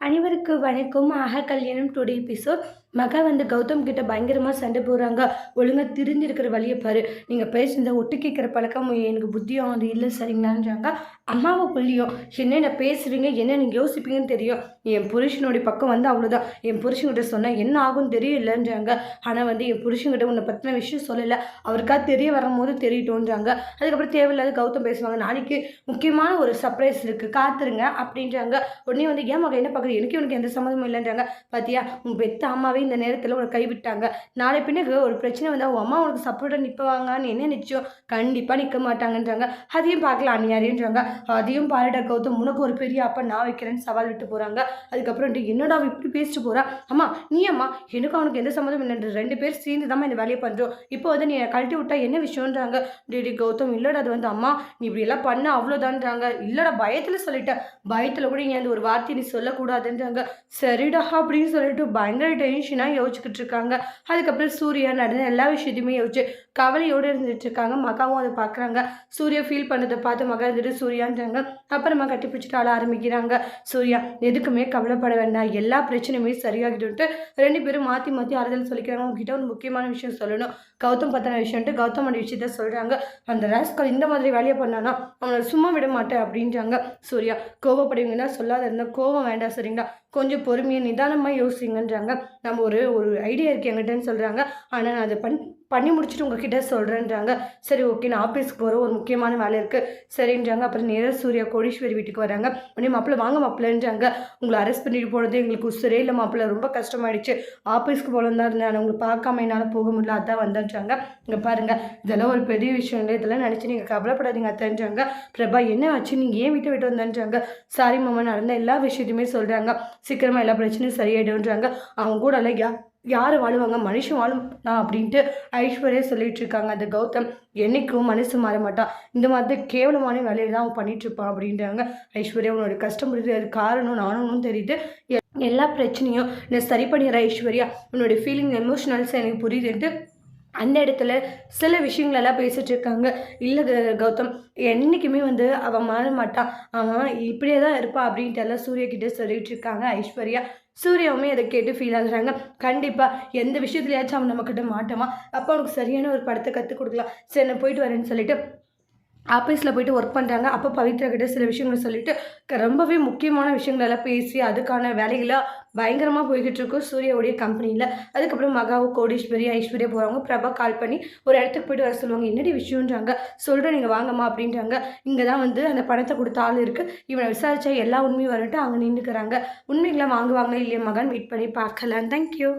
அனைவருக்கு வணக்கம். ஆக கல்யாணம் டுடே எபிசோட். மகா வந்து கௌதம் கிட்ட பயங்கரமாக சண்டை போடுறாங்க. ஒழுங்காக திருந்திருக்கிற வழியை பாரு. நீங்கள் பேசுனத ஒட்டு கேட்குற பழக்கம் எனக்கு புத்தியும் அது இல்லை சரிங்களான்றாங்க அம்மாவை புள்ளியும் என்னென்ன பேசுகிறீங்க என்னென்ன நீங்கள் யோசிப்பீங்கன்னு தெரியும். என் புருஷனுடைய பக்கம் வந்து அவ்வளோதான் என் புருஷன்கிட்ட சொன்னால் என்ன ஆகும்னு தெரியலன்றாங்க. ஆனால் வந்து என் புருஷன்கிட்ட உன்னை பற்றின விஷயம் சொல்லலை. அவருக்காக தெரிய வரும்போது தெரியட்டோன்றாங்க அதுக்கப்புறம் தேவையில்லாத கௌதம் பேசுவாங்க. நாளைக்கு முக்கியமான ஒரு சர்ப்ரைஸ் இருக்குது காத்துருங்க அப்படின்றாங்க. உடனே வந்து ஏன் மகன் என்ன பார்க்குறது எனக்கு உனக்கு எந்த சம்மந்தமும் இல்லைன்றாங்க. பார்த்தியா உன் பெத்த அம்மாவே இந்த நேரத்தில் உனக்கு கைவிட்டாங்க. நாளை பின்னுக்கு ஒரு பிரச்சனை வந்தால் உன் அம்மா உனக்கு சப்போர்ட்டாக நிற்பவாங்கன்னு என்ன நிச்சயம்? கண்டிப்பாக நிற்க மாட்டாங்கன்றாங்க. அதையும் பார்க்கலாம் நீ யாரையும்ன்றாங்க அதையும் பாருடா கௌதம் உனக்கு ஒரு பெரிய அப்பா நான் வைக்கிறேன்னு சவால் விட்டு போகிறாங்க அதுக்கப்புறம் என்னடா இப்படி பேசிட்டு போகிறா அம்மா நீ அம்மா எனக்கு அவனுக்கு எந்த சம்மந்தம் இல்லை ரெண்டு பேர் சேர்ந்து தான் இந்த வேலையை பண்ணுறோம் இப்போ வந்து நீ கழட்டி விட்டா என்ன விஷயம்ன்றாங்க? டிடி கௌதம் இல்லைடா அது வந்து அம்மா நீ இப்படி எல்லாம் பண்ண அவ்வளோதான்றாங்க இல்லைடா பயத்தில் சொல்லிட்டேன் பயத்தில் கூட நீ அந்த ஒரு வார்த்தை நீ சொல்லக்கூடாதுன்றாங்க. சரிடா அப்படின்னு சொல்லிட்டு பயங்கர டென்ஷனாக யோசிச்சுக்கிட்டு இருக்காங்க. அதுக்கப்புறம் சூர்யா நடந்த எல்லா விஷயத்தையுமே யோசிச்சு கவலையோடு இருந்துட்டு இருக்காங்க. மகாவும் அதை பார்க்குறாங்க. சூர்யா ஃபீல் பண்ணதை பார்த்து மகா இருந்துட்டு சூர்யான்றாங்க. அப்புறமா கட்டி பிடிச்சிட்டு ஆள ஆரம்பிக்கிறாங்க. சூர்யா எதுக்குமே கவலைப்பட வேண்டாம். எல்லா பிரச்சனையுமே சரியாகிடும்ட்டு ரெண்டு பேரும் மாற்றி மாற்றி ஆறுதல் சொல்லிக்கிறாங்க. உங்ககிட்ட ஒரு முக்கியமான விஷயம் சொல்லணும். கௌதம் பத்தின விஷயம்ட்டு கௌதமோட விஷயத்த சொல்கிறாங்க அந்த ராஸ்கல் இந்த மாதிரி வேலையை பண்ணானா அவனை சும்மா விட மாட்டேன் அப்படின்றாங்க. சூர்யா கோவப்படுவீங்கன்னா சொல்லாத இருந்தால் கோவம் வேண்டாம் சரிங்களா? கொஞ்சம் பொறுமையாக நிதானமாக யோசிங்கன்றாங்க. நம்ம ஒரு ஒரு ஐடியா இருக்கு என்கிட்டன்னு சொல்கிறாங்க ஆனால் நான் அதை பண் பண்ணி முடிச்சுட்டு உங்ககிட்ட சொல்கிறேன்றாங்க சரி ஓகே நான் ஆஃபீஸ்க்கு போகிறோம் ஒரு முக்கியமான வேலை இருக்குது சரின்றாங்க. அப்புறம் நேராக சூர்யா கோடீஸ்வரி வீட்டுக்கு வராங்க. உடனே மாப்பிள்ள வாங்க மாப்பிள்ளன்றாங்க. உங்களை அரெஸ்ட் பண்ணிட்டு போனது எங்களுக்கு உசுரே இல்லை மாப்பிள்ள. ரொம்ப கஷ்டமாயிடுச்சு. ஆஃபீஸ்க்கு போகலாம் தான் இருந்தேன். உங்களை பார்க்காம என்னால் போக முடியல. அதான் வந்தான்றாங்க. இங்கே பாருங்கள் இதெல்லாம் ஒரு பெரிய விஷயம் இல்லை. இதெல்லாம் நினச்சி நீங்கள் கவலைப்படாதீங்க அத்தன்றாங்க. பிரபா என்ன ஆச்சு? நீங்கள் ஏன் வீட்டை விட்டு வந்தான்றாங்க? சாரி மாமா நடந்த எல்லா விஷயத்தையுமே சொல்கிறாங்க சீக்கிரமாக எல்லா பிரச்சனையும் சரியாயிடும்ன்றாங்க. அவங்க கூட எல்லாம் யா யார் வாழுவாங்க? மனுஷன் வாழும் அப்படின்ட்டு ஐஸ்வர்யா சொல்லிட்டு இருக்காங்க. அந்த கௌதம் என்றைக்கும் மனசு மாற மாட்டான் இந்த மாதிரி கேவலமான வேலையை தான் அவன் பண்ணிட்டு இருப்பான் அப்படின்றாங்க. ஐஸ்வர்யா உன்னோட கஷ்டம் புரியுது அது காரணம் நானும் தெரியுது. எல்லா பிரச்சனையும் நான் சரி பண்ணிடுறேன் ஐஸ்வர்யா. உன்னோட ஃபீலிங் எமோஷனல்ஸ் எனக்கு புரியுதுன்ட்டு அந்த இடத்துல சில விஷயங்களெல்லாம் பேசிகிட்டு இருக்காங்க இல்லை கௌதம் என்றைக்குமே வந்து அவன் மாற மாட்டான் அவன் இப்படியே தான் இருப்பான் அப்படின்ட்டு எல்லாம் சூர்யா கிட்டே சொல்லிட்டு இருக்காங்க ஐஸ்வர்யா. சூர்யாவுமே அதை கேட்டு ஃபீல் ஆகுறாங்க. கண்டிப்பாக எந்த விஷயத்துலையாச்சும் அவன் நம்மக்கிட்ட மாட்டோமா அப்போ அவனுக்கு சரியான ஒரு படத்தை கற்றுக் கொடுக்கலாம். சரி நான் போயிட்டு வரேன்னு சொல்லிட்டு ஆஃபீஸில் போயிட்டு ஒர்க் பண்ணுறாங்க அப்போ பவித்ரா கிட்ட சில விஷயங்களை சொல்லிட்டு ரொம்பவே முக்கியமான விஷயங்களெல்லாம் பேசி அதுக்கான வேலைகளாக பயங்கரமாக போய்கிட்டு இருக்கும் சூர்யாவுடைய கம்பெனியில் அதுக்கப்புறம் மகாவு கோடீஸ்வரி ஐஸ்வர்யா போகிறவங்க பிரபா கால் பண்ணி ஒரு இடத்துக்கு போய்ட்டு வர சொல்லுவாங்க. என்னடி விஷயம்ன்றாங்க? சொல்கிறேன் நீங்கள் வாங்கம்மா அப்படின்றாங்க. இங்கே தான் வந்து அந்த பணத்தை கொடுத்த ஆள் இருக்குது இவனை விசாரித்தா எல்லா உண்மையும் வரட்டும். அவங்க நின்றுக்கிறாங்க உண்மைகளை வாங்குவாங்க இல்லையா மகன்? வெயிட் பண்ணி பார்க்கலாம். தேங்க்யூ